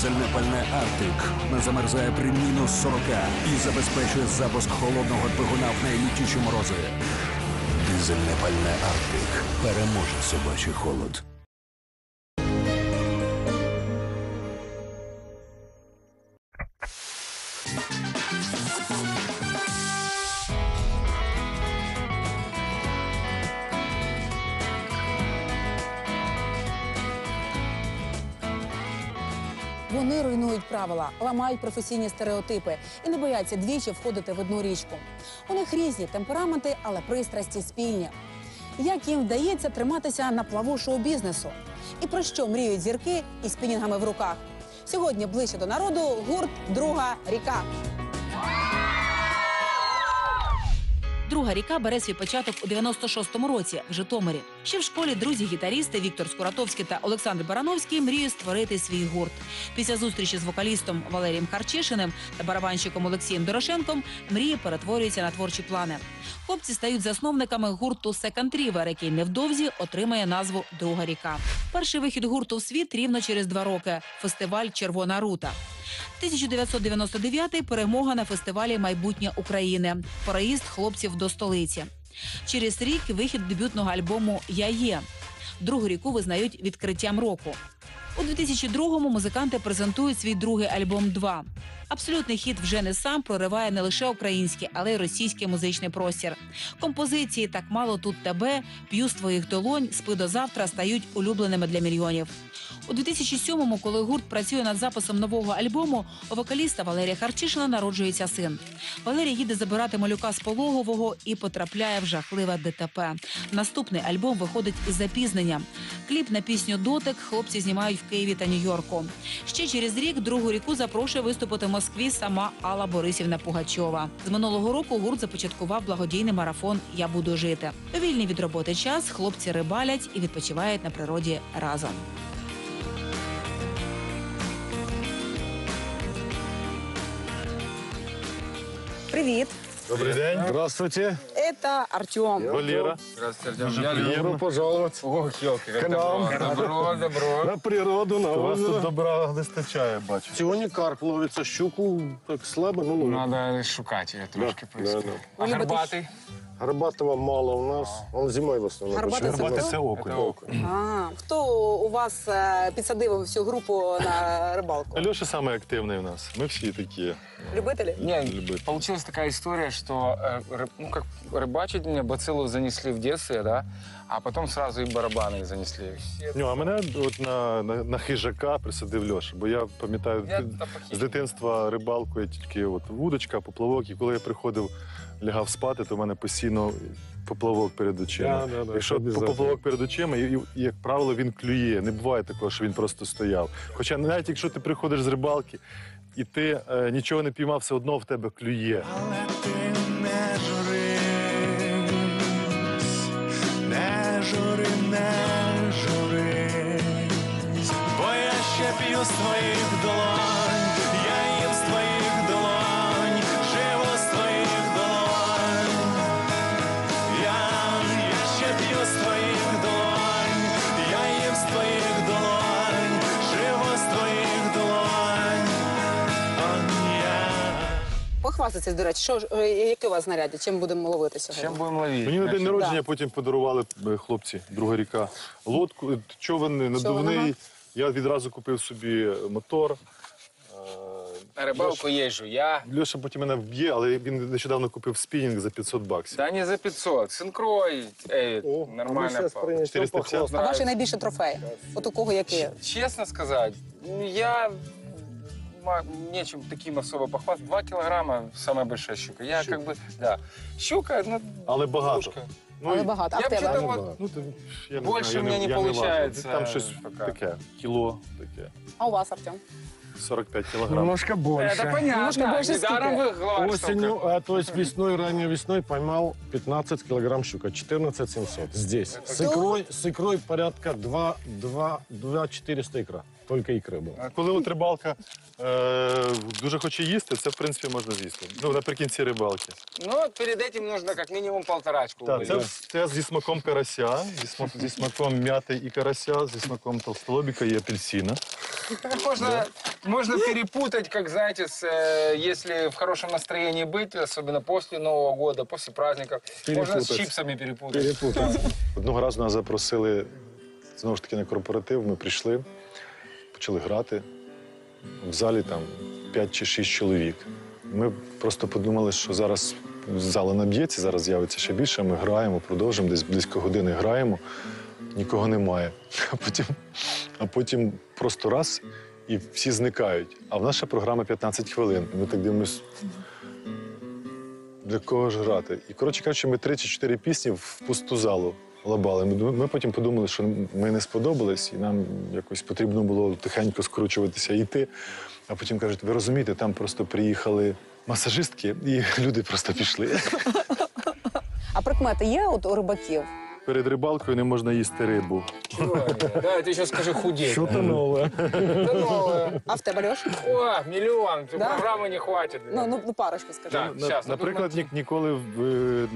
Дизельне пальне Артик не замерзає при мінус 40 і забезпечує запуск холодного двигуна в найлютіші морози. Дизельне пальне Артик переможе собачий холод. Руйнують правила, ламають професійні стереотипи і не бояться двічі входити в одну річку. У них різні темпераменти, але пристрасті спільні. Як їм вдається триматися на плаву шоу-бізнесу? І про що мріють зірки із спінінгами в руках? Сьогодні ближче до народу гурт Друга ріка. Друга ріка бере свій початок у 96-му році в Житомирі. Ще в школі друзі-гітарісти Віктор Скуратовський та Олександр Барановський мріють створити свій гурт. Після зустрічі з вокалістом Валерієм Харчишиним та барабанщиком Олексієм Дорошенком мрії перетворюються на творчі плани. Хлопці стають засновниками гурту Second River, який невдовзі отримає назву Друга ріка. Перший вихід гурту в світ рівно через два роки фестиваль Червона рута. 1999 перемога на фестивалі Майбутнє України. Переїзд хлопців до столиці. Через рік вихід дебютного альбому Я є. Другу ріку визнають відкриттям року. У 2002-му музиканти презентують свій другий альбом «Два». Абсолютний хіт вже не сам прориває не лише український, але й російський музичний простір. Композиції так мало тут тебе, п'ю з твоїх долонь, спи до завтра стають улюбленими для мільйонів. У 2007-му, коли гурт працює над записом нового альбому, у вокаліста Валерія Харчишина народжується син. Валерій їде забирати малюка з пологового і потрапляє в жахливе ДТП. Наступний альбом виходить із запізненням. Кліп на пісню Дотик хлопці знімають в Києві та Нью-Йорку. Ще через рік другу ріку запрошує виступити в Москві сама Алла Борисівна Пугачова. З минулого року гурт започаткував благодійний марафон Я буду жити. Вільний від роботи час хлопці рибалять і відпочивають на природі разом. Привіт, Добрый день. Здравствуйте. Это Артем. Валера. Здравствуйте, Артем. Я Добро пожаловать Ох, елки, как К нам. добро. Добро, на природу, на У вас тут озеро. добра вистачає, бачу. Сьогодні карп ловиться, щуку так слабо, ну ловить. Надо шукать ее трошки Да, поискать. да, А Вы любите горбатый? Гарбатого мало у нас, он зимою в основному. Гарбатий починає. це Гарбати це Это окунь. окунь. А, хто у вас е, підсадив всю групу на рибалку? Альоша самий активний у нас. Ми всі такі. Любителі? Не, Любит. получилась такая история, что э, ры- ну как рыбачить мне бациллу занесли в детстве, да, а потом сразу и барабаны занесли. Ну, а мене от на, на, на хижака присадив Льоша, бо я пам'ятаю Я з топахи. дитинства рибалку, я тільки от вудочка, поплавок, і коли я приходив, лягав спати, то в мене постійно поплавок перед очима. Да, да, да, Якщо обов'язково. поплавок перед очима, і, і, як правило, він клює. Не буває такого, що він просто стояв. Хоча навіть якщо ти приходиш з рибалки і ти е, нічого не піймав, все одно в тебе клює. Але ти не журись, не жури, не журись, бо я ще п'ю з твоїх долонь, Похвастайтесь, до речі, що ж, е, яке у вас знаряддя? Чим будемо ловити Чем сьогодні? будем ловить? Мені на день народження потім подарували е, хлопці, друга ріка, лодку, е, човен надувний. ага. Я відразу купив собі мотор. На рыбалку езжу я. Льоша потім мене вб'є, але він нещодавно купив спінінг за 500 баксів. Да не за 500, с инкрой. Эй, О, а ми нормально. зараз принесемо 450. похвастати. А ваші найбільші трофеї? От у кого які? Честно сказать, я ма- нечем таким особо похвастаться. Два килограмма самая большая щука. Я Щука. как бы, да. Щука, ну, Але багато. ложка. Ну, Але і- багато. А Я в тебе? вообще-то Ну, вот ну, то, я не Больше знаю, у я мене не я получается важу. Там щось пока. таке, кіло таке, А у вас, Артем? 45 кілограм. Немножко больше. Это понятно. Немножко больше Недаром скидка. вы глаз Осенью, столько. а, то есть весной, ранней весной поймал 15 килограмм щука, 14 700 здесь. С икрой, с икрой порядка 2, 2, 2 400 икра. Только икры было. А коли от рибалка е, дуже хоче їсти, це в принципі можна з'їсти. Ну, наприкінці рибалки. Ну, перед этим нужно как минимум полторачку. Так, це, вылить. це зі смаком карася, зі, смак, зі смаком м'яти і карася, зі смаком толстолобіка і апельсина. Можно, можно перепутать, как, знаете, с, э, если в хорошем настроении быть, особенно после Нового года, после праздников. Можно с Перепутать. чипсами перепутать. Перепутать. Одного разу нас запросили знову ж таки на корпоратив. Ми прийшли, почали грати. В залі там 5 чи 6 чоловік. Ми просто подумали, що зараз зала наб'ється, зараз з'явиться ще більше. Ми граємо, продовжуємо, десь близько години граємо, нікого немає. А потім, а потім просто раз і всі зникають. А в ще програма 15 хвилин. Ми так дивимось. Для кого ж грати? І коротше кажучи, ми три чи чотири пісні в пусту залу лабали. Ми, ми потім подумали, що ми не сподобались, і нам якось потрібно було тихенько скручуватися і йти. А потім кажуть, ви розумієте, там просто приїхали масажистки, і люди просто пішли. А прикмети є от у рибаків? Перед рибалкою не можна їсти рибу. Чего они? Да, ты еще скажи худеть. Что-то новое. Это новое. А в тебе Льош? О, миллион. Да? Программы не хватит. Ну, ну, ну парочку скажи. Да. На- щас, ну, наприклад, ні, ніколи в- е,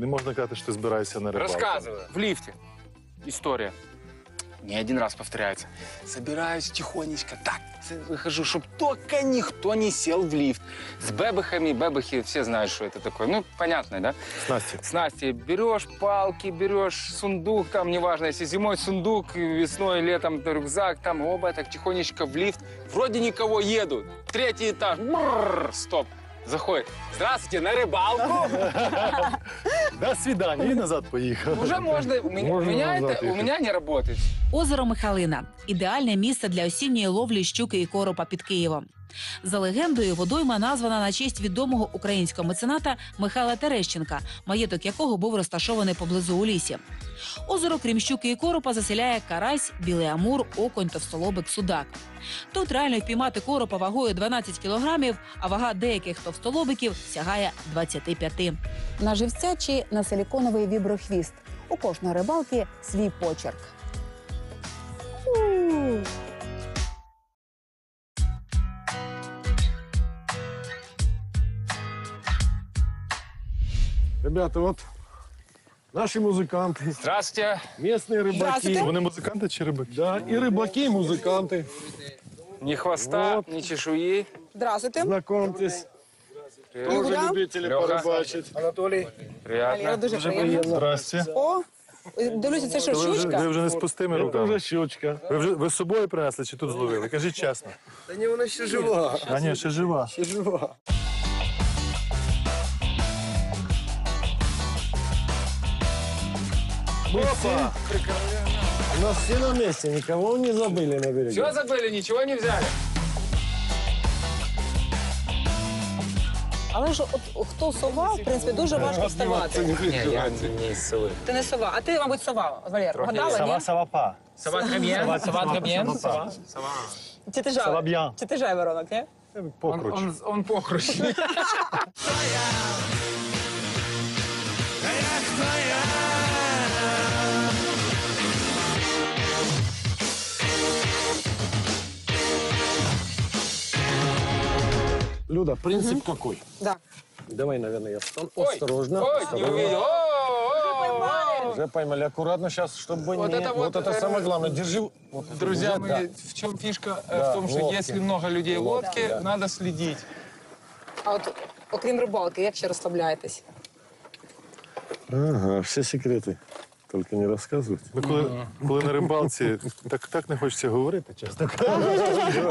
не можна казати, що ти збираєшся на рибалку. Рассказываю. В лифте. История. Не один раз повторяется. Собираюсь тихонечко, так, с- выхожу, чтобы только никто не сел в лифт. С бэбэхами, бэбэхи, все знают, что это такое. Ну, понятно, да? Насті. С Настей берешь палки, берешь сундук, там, неважно, если зимой сундук, весной, летом рюкзак, там, оба так тихонечко в лифт. Вроде никого едут. Третий этаж, бррр, стоп. Заходит. Здравствуйте, на рыбалку. До свидания. І назад поїхав. Уже можно. У меня, у Можно меня назад это, у ехать. меня не работает. Озеро Михалина ідеальне місце для осінньої ловлі щуки і коропа під Києвом. За легендою, водойма названа на честь відомого українського мецената Михайла Терещенка, маєток якого був розташований поблизу у лісі. Озеро, крім щуки і коропа, заселяє карась, білий амур, оконь, товстолобик, судак. Тут реально впіймати коропа вагою 12 кілограмів, а вага деяких товстолобиків сягає 25. На живця чи на силіконовий віброхвіст. У кожної рибалки свій почерк. Ребята, вот наши музыканты, Здравствуйте. местные рыбаки. Здравствуйте. Вони музиканти чи рибаки? Да, и рыбаки, и музыканты. Ни хвоста, Вот. ни чешуи. Здравствуйте. Знакомьтесь. Привет. Тоже Юля. любители Лёха. порыбачить. Валера, Приятно. дуже приємно. Здрасте. О, дивлюся, це що, Ви вже, щучка? ви вже не з пустими Это руками. уже щучка. Ви вже ви з собою принесли чи тут зловили? Кажіть чесно. Да не, она еще жива. А ні, ще жива. Еще жива. Опа! У нас все на месте, никого не забыли на берегу. Все забыли, ничего не взяли. Але ж от хто сова, в принципі, дуже важко вставати. не из совы. Ти не сова, а ти, мабуть, сова. Валер, вгадала, ні? Савапа. Сова требьен, сова требьен. Чи ти жай? Салаб'ян. Чи ти жай, воронок, ні? Он, Покруч. он, он покруч. Люда, принцип какой? Да. Давай, наверное, я встану. Ой, Осторожно. Ой, не осторожно. увидел. О, о, о. Уже поймали. Аккуратно сейчас, чтобы Вот не... это вот, вот это э, самое главное. Держи. Вот это, Друзья да. мои, в чем фишка? Э, Да, в том, что лодки. если много людей в лодке, да. надо следить. А от окрім рибалки, як ще розслабляєтесь? Ага, все секреты. Только не розказувати. Ну, коли, коли на рибалці так, так не хочеться говорити, чесно.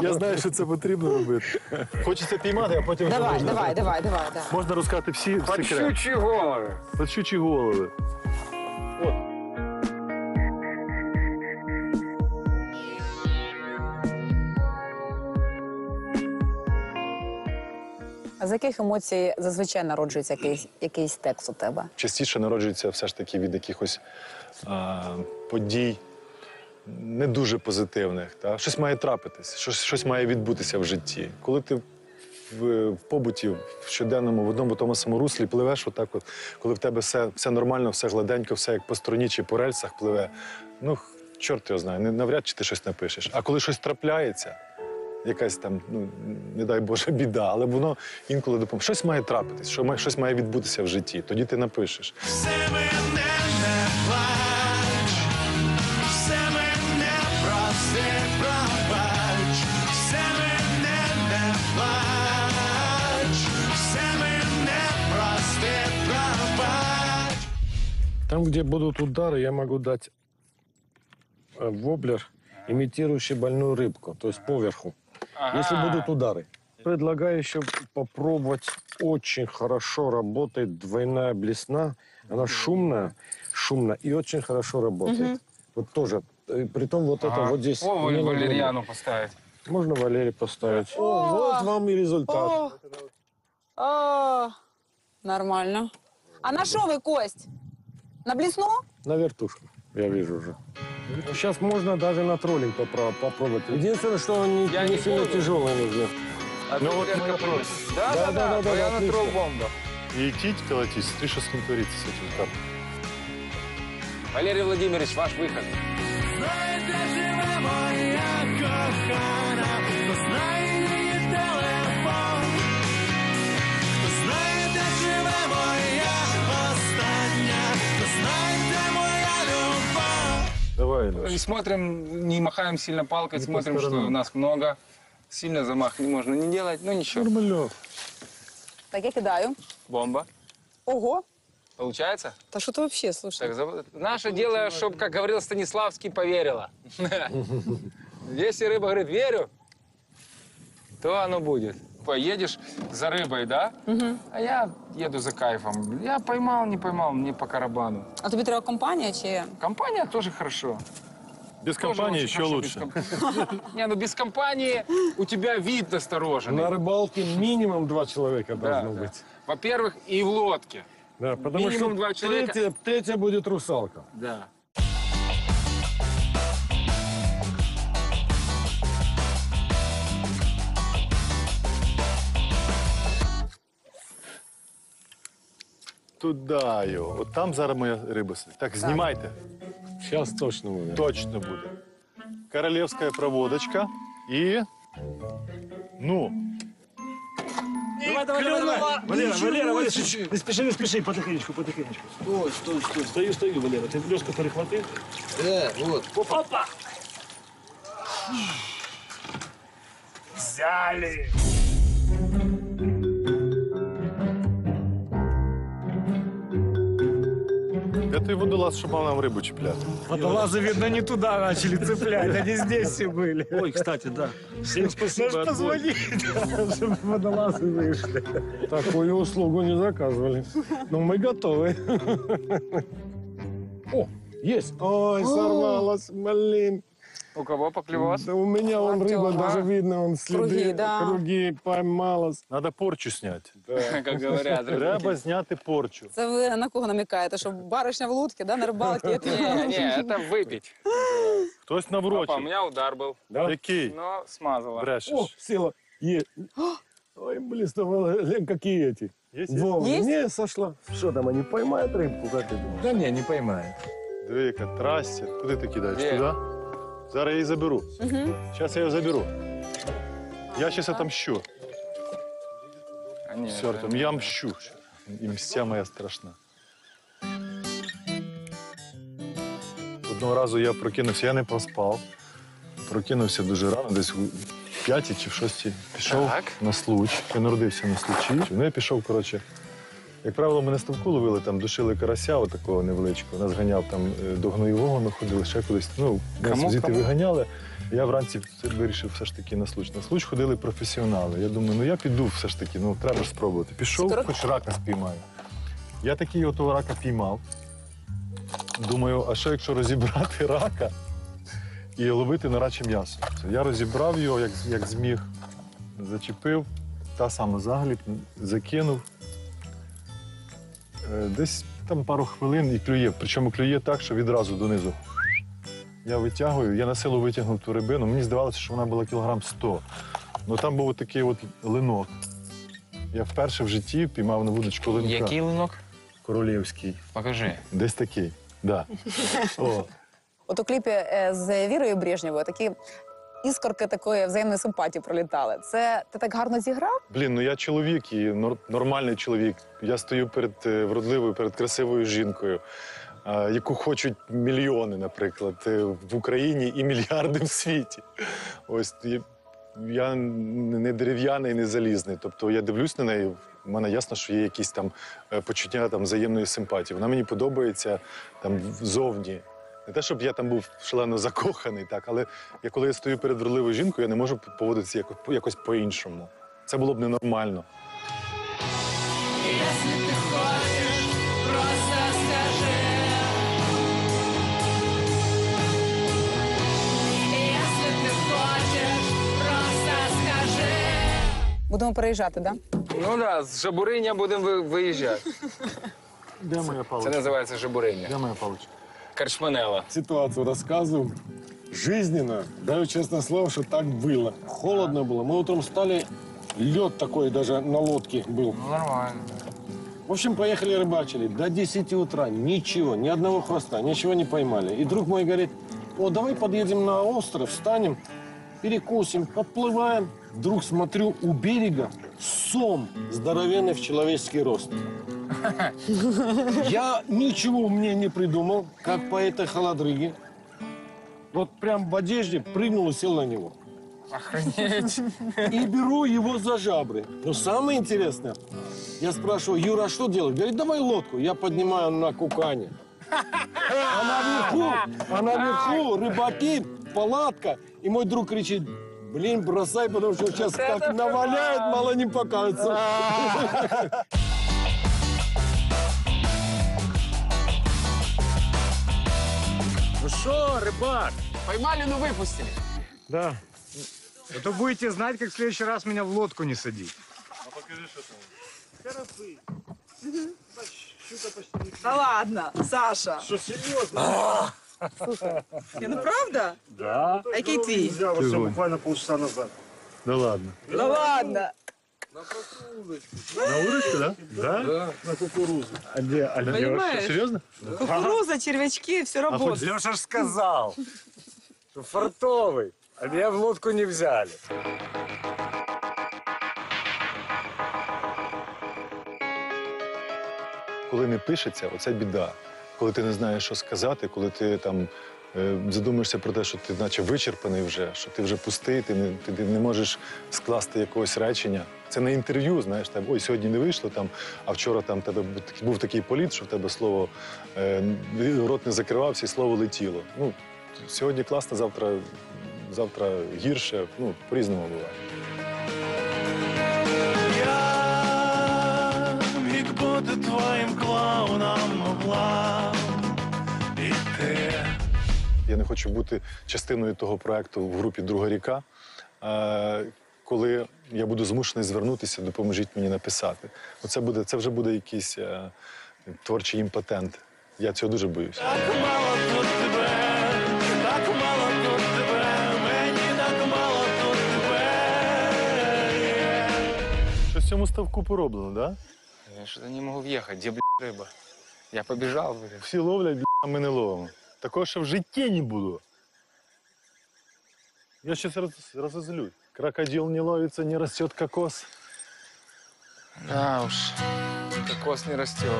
Я знаю, що це потрібно робити. Хочеться піймати, а потім вже Давай, можна, давай, давай, давай. Да. можна розказати всі секрети. голови. головы. Подщучі голови. А з яких емоцій зазвичай народжується якийсь, якийсь текст у тебе? Частіше народжується все ж таки від якихось а, подій не дуже позитивних. Та? Щось має трапитись, щось, щось має відбутися в житті. Коли ти в, в побуті, в щоденному, в одному тому самому руслі пливеш, отак от, коли в тебе все, все нормально, все гладенько, все як по струні чи по рельсах пливе, ну, чорт його знає, навряд чи ти щось напишеш. А коли щось трапляється, якась там, ну не дай Боже, біда, але воно інколи допомагає. Щось має трапитись, що має, щось має відбутися в житті. Тоді ти напишеш. Все мене не плач, все мене проси, пробач, все мене не плач, все мене прости, пробач. Там, де будуть удари, я могу дать э, воблер, имитирующий больну рибку, то есть поверху. Если Ага. будут удары. Предлагаю еще попробовать. Очень хорошо работает двойная блесна. Она шумная, шумная и очень хорошо работает. Вот тоже. э, Притом вот это Ага. вот здесь. О, мне не валерьяну поставить. нужно. Можно Валерий поставить. О! Вот вам и результат. О, О, нормально. А на що ви кость? На блісну? На вертушку, я вижу уже. Сейчас можно даже на троллинг попро- попробовать. Единственное, что он не, Я не не сильно буду. тяжелый нужно. А Ну, ты вот Верка, моя против? просьба. Да, Да, да, да, да, да, Я да, на отлично. бомба. І йдіть, колотіть, смотри, що з ним твориться з цим картом. Валерий Владимирович, ваш выход. смотрим, не махаем сильно палкой, Не по смотрим, что сторонам. нас много. Сильно замах не можно не делать, ну ничего. Нормально. Так, я кидаю. Бомба. Ого, Получается? та що ти взагалі, слушай? Так, за- наше дело, чтобы, как говорил Станиславский, поверила. Если рыба говорит «верю», то оно будет. Поедешь за рыбой, да? А я еду за кайфом. Я поймал, не поймал, мне по карабану. А тобі треба компанія чи Компания тоже хорошо. Без компании еще лучше. Не, ну без компании у тебя вид настороженный. На рыбалке минимум два человека Да, должно да. быть. Во-первых, и в лодке. Да, потому Минимум что два человека. Третья, третья будет русалка. Да. Туда його. От там зараз моя риба сидить. Так, знімайте. Сейчас точно будет. Точно буде. Королевська проводочка і. Ну, Давай, давай, давай, давай. Валера, Валера, Валера, не спеши, не спеши, потихонечку, потихонечку. Стой, стой, стой. Стою, стою, Валера. Ты блеску перехватил? Да, вот. Опа! Взяли! Де той водолаз, щоб мав нам рибу чіпляти? Водолазы, видно, не туда начали цеплять, они здесь все были. Ой, кстати, да. Всем спасибо. Надо позвонить, чтобы водолазы вышли. Такую услугу не заказывали. Но мы готовы. О, есть. Ой, сорвалась, блин. У кого поклевалось? Да у меня вон Артём, рыба, а? даже видно, он следы, Круги, да. круги поймалась. Треба порчу зняти. Как говорят. Треба зняти порчу. це ви на кого намікаєте? Що баришня в лодці, да, на рибалці? Не, не, это выпить. Хтось на Опа, у вроті. меня удар был, Да? Який? но смазало. Брешеш. О, села. Е. Ой, блин, глянь, какие эти. Є, є. Во, Есть? не, сошла. Что там, они поймают рыбку, как ты думаешь? Да не, не поймает. Диви, яка трастя. Куди ти кидаєш? Де? Туди? Зараз я її заберу. Зараз я її заберу. Я зараз отомщу. А, нет, Чортом, это- я мщу. І мстя моя страшна. Одного разу я прокинувся, я не поспав. Прокинувся дуже рано, десь у п'ятій чи в шостій. Пішов Так. на случ. Я народився на случі. Ну, я пішов, коротше. Як правило, мене ставку ловили, там душили карася отакого невеличкого. Нас ганяв там е, до гноєвого, ми ходили ще кудись. Ну, нас звідти виганяли. Я вранці вирішив все ж таки на случ. На случ ходили професіонали. Я думаю, ну я піду все ж таки, ну треба ж спробувати. Пішов, Скоро- хоч рака спіймаю. Я такий отого рака піймав. Думаю, а що якщо розібрати рака і ловити на раче м'ясо? Я розібрав його, як, як зміг, зачепив, та сама загліб, закинув. Е, Десь там пару хвилин і клює. Причому клює так, що відразу донизу. Я витягую, я на силу витягнув ту рибину. Мені здавалося, що вона була кілограм 100. Ну там був такий от линок. Я вперше в житті піймав на вудочку линка. Який линок? Королівський. Покажи. Десь такий. Да. О, От у кліпі е, з Вірою Брежнєвою такі іскорки такої взаємної симпатії пролітали. Це ти так гарно зіграв? блін, ну я чоловік і нор- нормальний чоловік. Я стою перед е, вродливою, перед красивою жінкою, яку хочуть мільйони, наприклад, е, в Україні і мільярди в світі. Ось я- не дерев'яний, не залізний. Тобто я дивлюсь на неї У мене ясно, що є якісь там е, почуття там, взаємної симпатії. Вона мені подобається там зовні. Не те, щоб я там був шалено закоханий, так, але я, коли я стою перед вродливою жінкою, я не можу поводитися якось, якось по-іншому. Це було б ненормально. Будемо переїжджати, так? Да? Ну да, з Жабуриня будемо ви- виїжджати. Де моя Це паличка? називається Жабуриня. Де моя паличка? Каршманела. Ситуацию рассказываю. Жизненно. Даю честное слово, что так было. Холодно было. Мы утром встали, лед такой даже на лодке был. Ну, нормально. В общем, поехали рыбачили. До 10 утра ничего, ни одного хвоста, ничего не поймали. И друг мой говорит, о, давай подъедем на остров, встанем, перекусим, подплываем. Вдруг смотрю, у берега сом здоровенный в человеческий рост. Я ничего мне не придумал, как по этой холодрыге. Вот прям в одежде прыгнул и сел на него. Охренеть. И беру его за жабры. Но самое интересное, я спрашиваю, Юра, а что делать? Говорит, давай лодку. Я поднимаю на кукане. А наверху, а наверху рыбаки, палатка. И мой друг кричит, блин, бросай, потому что сейчас как наваляет, мало не покажется. Ну что, рыбак? Поймали, но выпустили. Да. А то будете знать, как в следующий раз меня в лодку не садить. Да ладно, Саша. Что, серьезно? Ні, ну правда? Да. А який твій? Взял все буквально полчаса назад. Да ладно. Да ладно. На удочку, да? Да? На кукурузу. А где? А где? Понимаешь? Серьезно? Кукуруза, червячки, все работает. Леша ж сказал, что фартовый, а меня в лодку не взяли. Коли не пишеться, оце біда. Коли ти не знаєш, що сказати, коли ти там е, задумаєшся про те, що ти наче вичерпаний вже, що ти вже пустий, ти не, ти не можеш скласти якогось речення. Це не інтерв'ю, знаєш, там, ой, сьогодні не вийшло, там, а вчора там тебе був такий політ, що в тебе слово е, рот не закривався і слово летіло. Ну, сьогодні класно, завтра, завтра гірше. Ну, по-різному буває. Бути твоїм клоуном могла і ти. Я не хочу бути частиною того проекту в групі Друга ріка. Е, Коли я буду змушений звернутися, допоможіть мені написати. Оце буде, це вже буде якийсь е, творчий імпотент. Я цього дуже боюся. Так мало тут тебе, так мало тут тебе, мені так мало тут тебе. Щось в цьому ставку пороблено, да? Я что-то не могу въехать. Где, блядь, рыба? Я побежал, блядь. Всі ловлять, бля, а ми не ловимо. Такого ще в житті не буду. Я щось роз, розозлюсь. Крокодил не ловится, не растет кокос. Да уж, кокос не растет.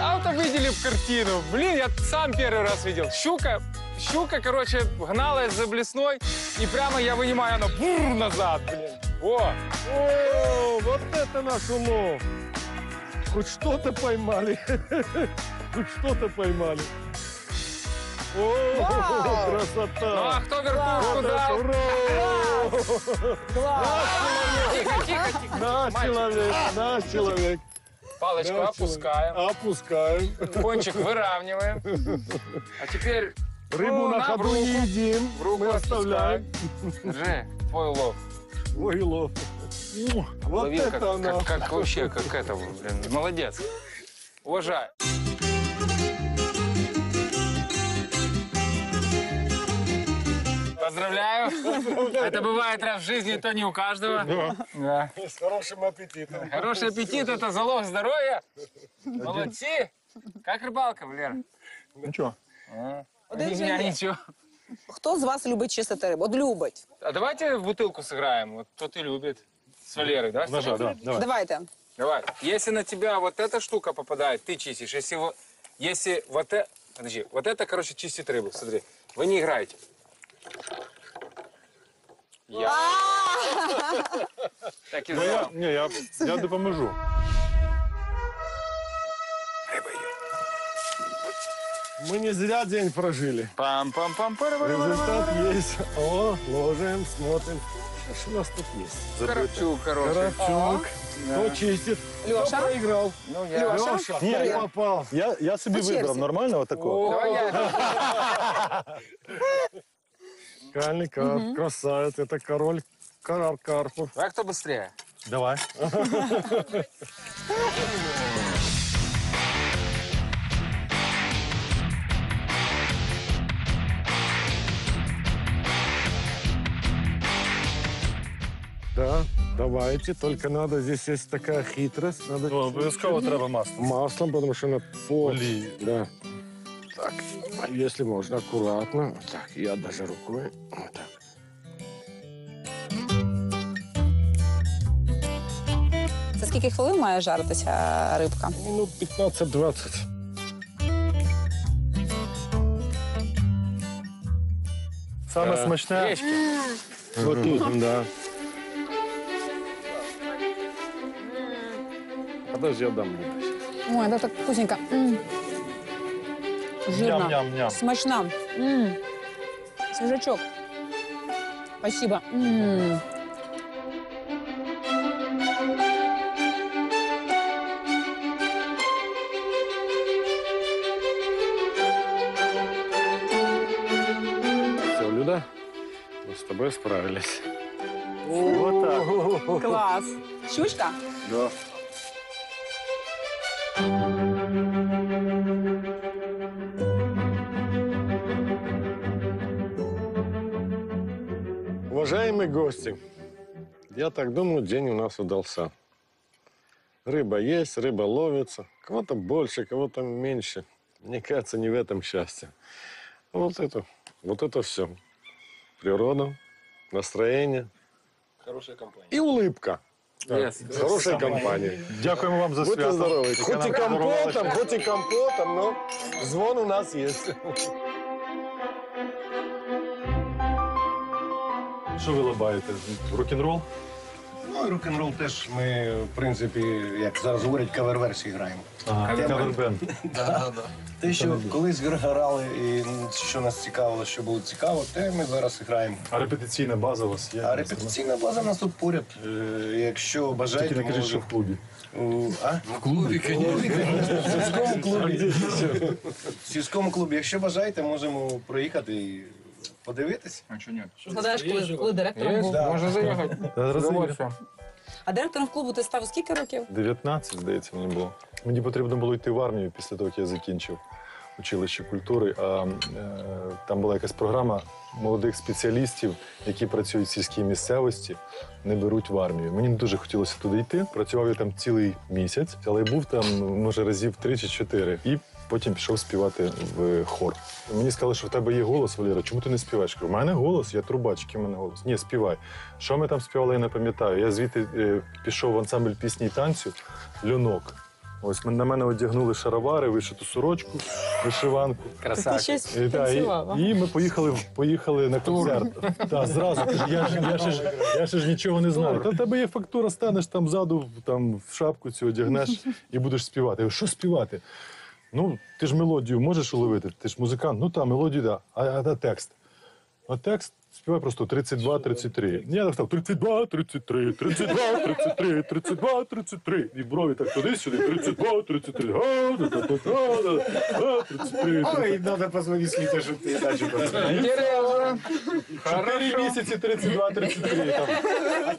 А вот видели б картину. Блин, я сам первый раз видел. Щука, щука, короче, гналась за блесной, и прямо я вынимаю, она бур назад, блин. О, О, вот это наш улов. Хоть что-то поймали. Хоть что-то поймали. О, ну красота. а кто вертушку дал? Ура! Тихо, тихо, тихо. Наш Мальчик. человек, наш человек. Палочку Наш опускаем, человек. Опускаем. кончик выравниваем. А теперь Рыбу ну, на ходу в руку. не едим. В руку Мы оставляем. Держи, твой улов. Ой, лов. Вот Ловил это как, она. как, как вообще, как это, блин, молодец. Уважаю. Поздравляю. Это бывает раз в жизни, то не у каждого. Да. С хорошим аппетитом. Хороший аппетит – это залог здоровья. Молодцы. Как рыбалка, Валера? Нічого. А, Один є. ничего. Хто з вас любить чистити рибу? От любить. А давайте в бутылку сыграем. Вот кто ты любит. С Валерой, да? Ножа, да, давай. Давайте. Давай. Если на тебя вот эта штука попадает, ты чистишь. Если, вот- если вот это... Подожди. Вот это, короче, чистит рыбу. Смотри. Вы не играете. Я. Так и Ну, я, знал. ні, я, я допоможу. Мы не зря день прожили. Пам-пам-пам Результат есть. О, ложим, смотрим. А что у нас тут есть? Карачук хороший. Карачук. Кто чистит? Леша? Кто проиграл? Ну, я. Леша? Ні, Кто я, попал? я, я собі По черзі. вибрав нормально отакого. Давай я. Кальный карп, красавец. Это король Карар Карпов. Давай кто быстрее. Давай. Да, давайте. Только надо, здесь есть такая хитрость. Надо Ну, обов'язково треба масло. маслом, потому что она по... Олії. Да. Так, если можно, аккуратно. Так, я даже рукой. Вот так. Це скільки хвилин має жаритися рибка? Минут 15-20. Саме Е, смачне. Вот тут, да. Подожди, я дам. Ой, да так вкусненько. М. Жирно. Ням-ням-ням. Смачна. М. Свежачок. Спасибо. М. Все, Люда, мы с тобой справились. Вот так. Класс. Щучка? Да. Уважаемые гости, я так думаю, день у нас удался. Рыба есть, рыба ловится. Кого-то больше, кого-то меньше. Мне кажется, не в этом счастье. Вот это, вот это все. Природа, настроение. Хорошая компания. И улыбка. Yes. Хорошая компания. Дякуємо вам за Будьте свято. здоровы. Хоть и нам компотом, хоть и компотом, но звон у нас есть. Що ви лабаєте? Рок-н-рол? Ну, і рок-н-рол теж ми, в принципі, як зараз говорять, кавер-версії граємо. Ага, кавербенд. Те, що колись грали, і що нас цікавило, що було цікаво, те ми зараз граємо. А репетиційна база у вас є? А репетиційна база у нас тут поряд. Е, Якщо Тільки бажаєте, не кажіть, що в клубі. А? В клубі, звісно. В сільському клубі. В сільському клубі. Якщо бажаєте, можемо проїхати і подивитись. А что нет? Згадаєш, коли, коли директором був? Да. заехать. Зараз А директором клубу ти став скільки років? 19, здається, мені було. Мені потрібно було йти в армію після того, як я закінчив училище культури. А е, там була якась програма молодих спеціалістів, які працюють в сільській місцевості, не беруть в армію. Мені не дуже хотілося туди йти. Працював я там цілий місяць, але був там може разів три чи чотири. І потім пішов співати в хор. Мені сказали, що в тебе є голос, Валера, чому ти не співаєш? Кажу, у мене голос, я трубач, який в мене голос. Ні, співай. Що ми там співали, я не пам'ятаю. Я звідти е, пішов в ансамбль пісні і танцю Льонок. Ось на мене одягнули шаровари, вишиту сорочку, вишиванку. Красавчик. щось І, та, і, і ми поїхали, поїхали на концерт. Так, зразу. Я ж, я, ще ж, я ще ж нічого не знаю. Та в тебе є фактура, станеш там ззаду, там в шапку цю одягнеш і будеш співати. Я що співати? Ну, ти ж мелодію можеш уловити, ти ж музикант. Ну так, мелодію, да. А, а, а текст? А текст співай просто 32-33. Я так став 32, 33, 32, 33, 32, 33. І брові так туди-сюди, 32, 33. А, да, да, да, да, да, 33. Ой, треба позвонити сліта, щоб ти дачу Интересно. Чотири місяці 32-33. Там.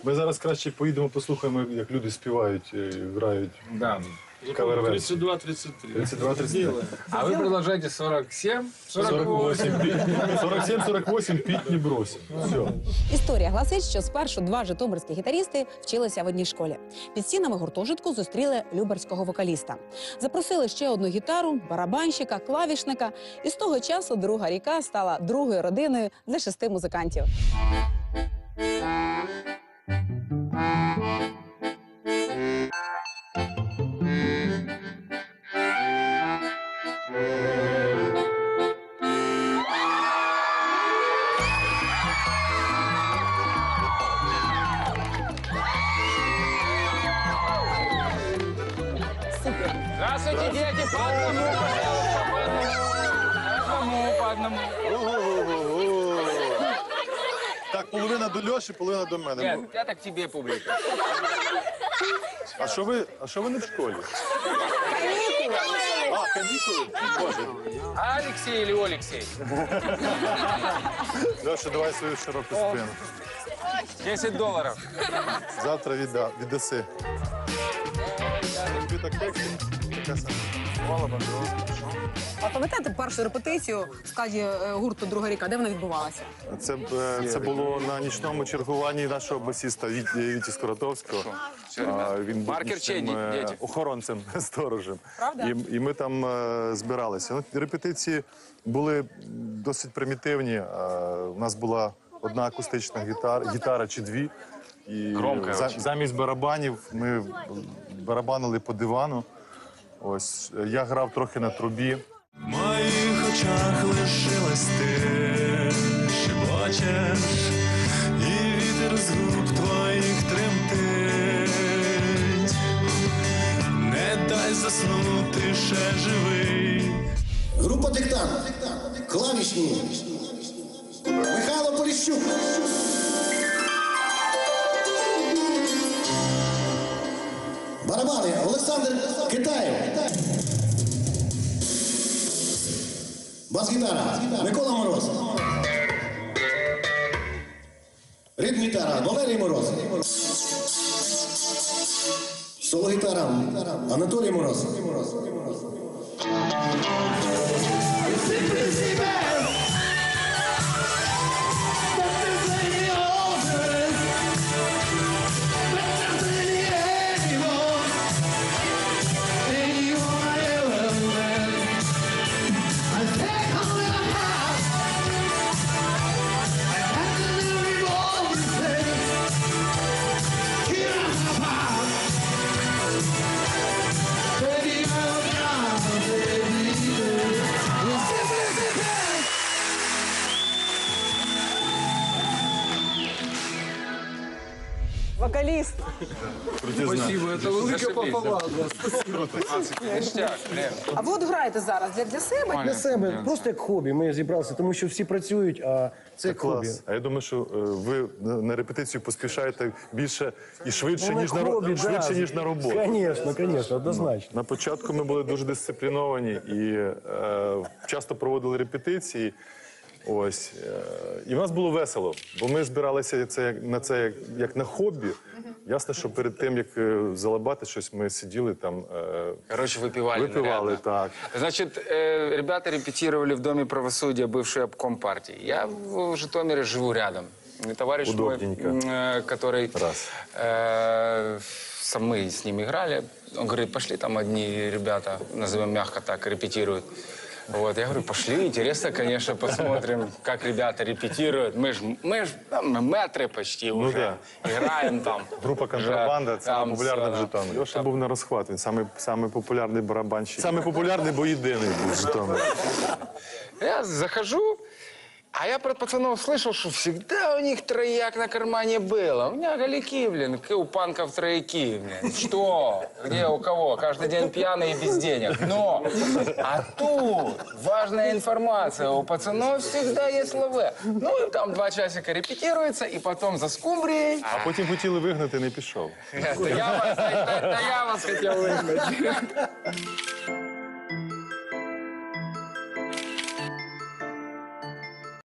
Ми зараз краще поїдемо, послухаємо, як люди співають, е, грають Да. Кавер-версії. 32-33. 32-33. А вы предлагаете 47? 48. 47. 47-48, піть не брось. Все. Історія гласить, що спершу два житомирські гітарісти вчилися в одній школі. Під стінами гуртожитку зустріли люберського вокаліста. Запросили ще одну гітару, барабанщика, клавішника. І з того часу друга ріка стала другою родиною для шести музикантів. Половина до Льоші, половина до мене. Нет, я так тебе публика. А що ви, а що ви не в школі? А, канікули? Боже. А Алексей или Алексей? Льоша, давай свою широку спину. 10 долларов. Завтра відда, віддаси. Так тексти? А пам'ятаєте першу репетицію в складі е, гурту Друга ріка? Де вона відбувалася? Це, е, це було на нічному чергуванні нашого басіста Віті, Віті Скоротовського. А, Він був Маркер е, діти? охоронцем, сторожем. Правда? І, і ми там е, збиралися. Ну, репетиції були досить примітивні. Е, У нас була одна акустична гітара, гітара чи дві. І Громко за- замість барабанів ми барабанили по дивану. Ось я грав трохи на трубі. В моїх очах лишилась ти, шепочеш, і вітер з губ твоїх тремтить. Не дай заснути ще живий. Група диктант. Клавішні. Михайло Поліщук. Бас-гітара Микола Мороз. Ритм-гітара Валерій Мороз. Соло-гітара Анатолій Мороз. Вокаліст. Спасибо, это велика похвала. Ништяк. А ви от граєте зараз для, для себе? Для себе просто як хобі. Ми зібралися, тому що всі працюють, а це як хобі. Клас. А я думаю, що е, ви на репетицію поспішаєте більше і швидше, ніж на, ро- швидше, ніж на роботу. Звісно, звісно, однозначно. На початку ми були дуже дисципліновані і е, часто проводили репетиції. Ось е, і в нас було весело, бо ми збиралися це як на це як, як на хобі. Ясно, що перед тим як е, залабати щось, ми сиділи там, е, Короче, выпивали. випивали нарядно. так. Значит, э, ребята репетировали в Доме правосудия, бывший обком партии. Я в Житомире живу рядом. И товарищ мой, Удобненько. м, э, который... Раз. э, сам- мы с ним играли. Он говорит, пошли там одни ребята, назовем мягко так, репетируют. Вот, я говорю, пошли, интересно, конечно, посмотрим, как ребята репетируют. Мы ж, мы ж там, мы метры почти уже. да. Играем там. Група контрабанда це Там популярна в все, да. Житомирі. Льоша був на розхват. Він самий, самий популярний барабанщик. Самий популярний, бо єдиний був в Житомирі. Я захожу, а я про пацанов слышал, что всегда у них трояк на кармане было. У меня голяки, блин, к- у панков трояки, блин. Что? Где, у кого? Каждый день пьяный и без денег. Но, а тут важная информация. У пацанов всегда есть лаве. Ну, и там два часика репетируется, и потом за скумбрией. А потім хотіли вигнати, не пішов. Это я вас, это я вас хотел выгнать.